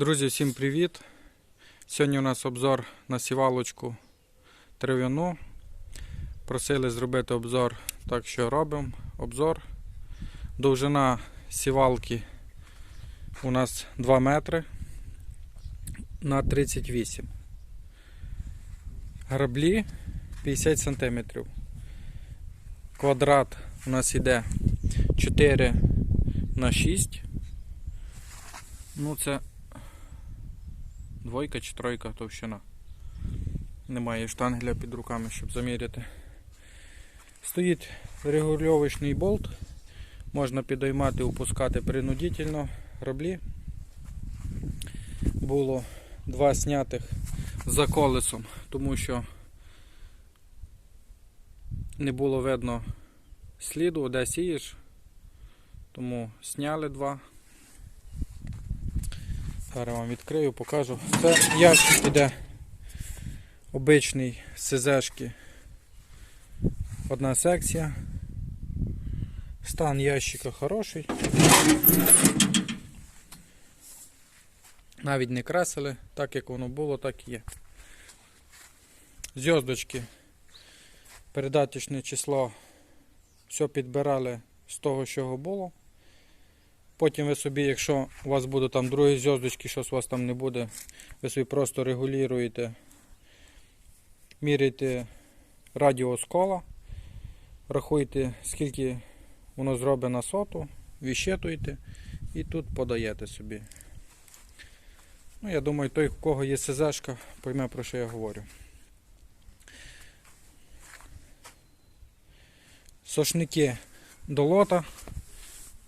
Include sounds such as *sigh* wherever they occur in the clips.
Друзі, всім привіт! Сьогодні у нас обзор на сівалочку трав'яну. Просили зробити обзор, так що робимо обзор. Довжина сівалки у нас 2 метри на 38. Граблі 50 см. Квадрат у нас іде 4 на 6. Ну це двойка чи тройка товщина. Немає штангеля під руками, щоб заміряти. Стоїть регульовочний болт. Можна підіймати, опускати принудительно граблі. Було два снятих за колесом, тому що не було видно сліду, де сієш. Тому сняли два. Зараз вам відкрию, покажу. Це ящик іде обичний СЗшки. Одна секція. Стан ящика хороший. Навіть не красили, так як воно було, так і є. Зв'язочки, передаточне число, все підбирали з того, що було. Потім ви собі, якщо у вас буде там другі зв'язочки, щось у вас там не буде, ви собі просто регулюєте, міряєте радіус кола, рахуєте, скільки воно зробить на соту, віщитуєте і тут подаєте собі. Ну, я думаю, той, у кого є СЗшка, пойме про що я говорю. Сошники до лота.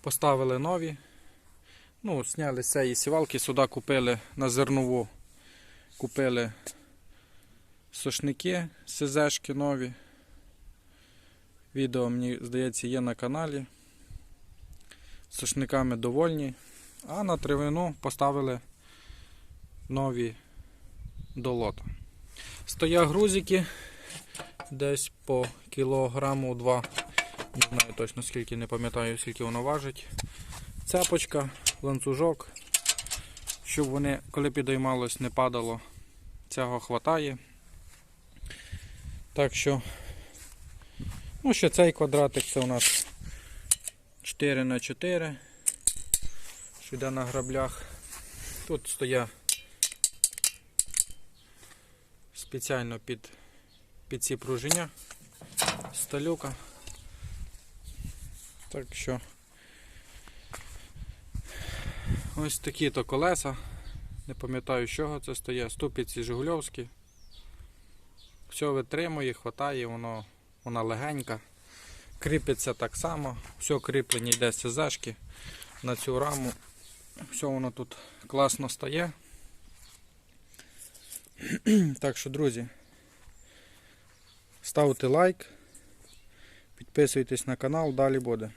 Поставили нові. Ну, зняли з сівалки, сюди купили на зернову. Купили сошники, СЗшки нові. Відео, мені здається, є на каналі. З сошниками довольні. А на тривину поставили нові до лота. Стоять грузики десь по кілограму два. Не знаю точно скільки, не пам'ятаю, скільки воно важить. Цепочка, ланцюжок, щоб вони, коли підіймалось, не падало. Цього хватає. Так що, ну ще цей квадратик це у нас 4 на 4 що йде на граблях. Тут стоять спеціально під, під ці пружиня сталюка. Так що ось такі то колеса. Не пам'ятаю, з чого це стоять. Ступиці Жигульовські. Все витримує, хватає, воно, вона легенька. Кріпиться так само, все кріплення йде з СЗшки на цю раму. Все воно тут класно стає. *clears throat* Так що, друзі, ставте лайк, підписуйтесь на канал, далі буде.